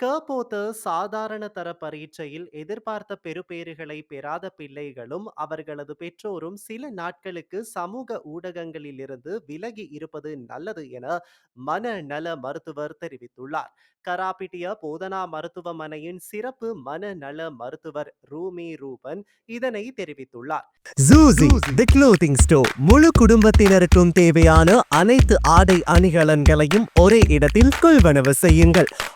கபோத்த சாதாரண தர பரீட்சையில் எதிர்பார்த்த பெறுபேறுகளை பெறாத பிள்ளைகளும் அவர்களது பெற்றோரும் சில நாட்களுக்கு சமூக ஊடகங்களிலிருந்து விலகி இருப்பது நல்லது என மனநல மருத்துவர் தெரிவித்துள்ளார். கராபிட்டிய போதனா மருத்துவமனையின் சிறப்பு மனநல மருத்துவர் ரூமி ரூபன் இதனை தெரிவித்துள்ளார். ஜூசி தி க்ளோத்திங் ஸ்டோர் முழு குடும்பத்தினருக்கும் தேவையான அனைத்து ஆடை அணிகலன்களையும் ஒரே இடத்தில் கொள்வனவு செய்யுங்கள்.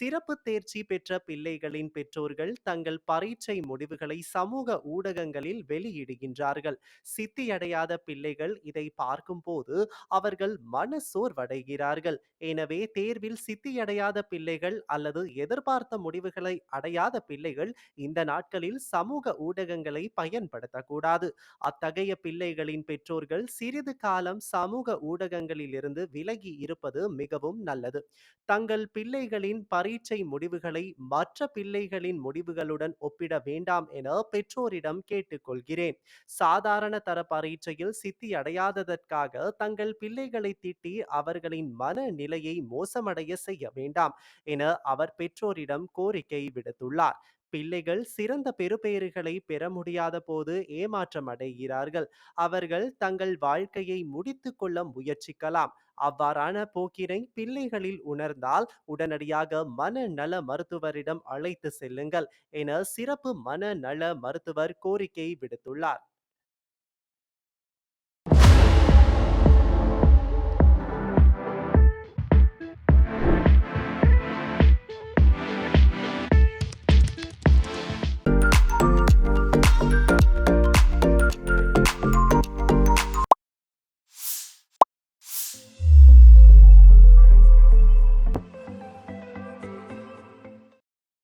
சிறப்பு தேர்ச்சி பெற்ற பிள்ளைகளின் பெற்றோர்கள் தங்கள் பரீட்சை முடிவுகளை சமூக ஊடகங்களில் வெளியிடுகின்றார்கள். சித்தியடையாத பிள்ளைகள் இதை பார்க்கும்போது அவர்கள் மன சோர்வடைகிறார்கள். எனவே தேர்வில் சித்தியடையாத பிள்ளைகள் அல்லது எதிர்பார்த்த முடிவுகளை அடையாத பிள்ளைகள் இந்த நாட்களில் சமூக ஊடகங்களை பயன்படுத்தக்கூடாது. அத்தகைய பிள்ளைகளின் பெற்றோர்கள் சிறிது காலம் சமூக ஊடகங்களிலிருந்து விலகி இருப்பது மிகவும் நல்லது. தங்கள் பிள்ளைகளின் பரி பரீட்சை முடிவுகளை மற்ற பிள்ளைகளின் முடிவுகளுடன் ஒப்பிட வேண்டாம் என பெற்றோரிடம் கேட்டுக்கொள்கிறேன். சாதாரண தர பரீட்சையில் சித்தி அடையாததற்காக தங்கள் பிள்ளைகளை திட்டி அவர்களின் மனநிலையை மோசமடைய செய்ய வேண்டாம் என அவர் பெற்றோரிடம் கோரிக்கை விடுத்துள்ளார். பிள்ளைகள் சிறந்த பெறுபெயர்களை பெற முடியாத போது ஏமாற்றம் அடைகிறார்கள். அவர்கள் தங்கள் வாழ்க்கையை முடித்து கொள்ள முயற்சிக்கலாம். அவ்வாறான போக்கினை பிள்ளைகளில் உணர்ந்தால் உடனடியாக மனநல மருத்துவரிடம் அழைத்து செல்லுங்கள் என சிறப்பு மனநல மருத்துவர் கோரிக்கை விடுத்துள்ளார்.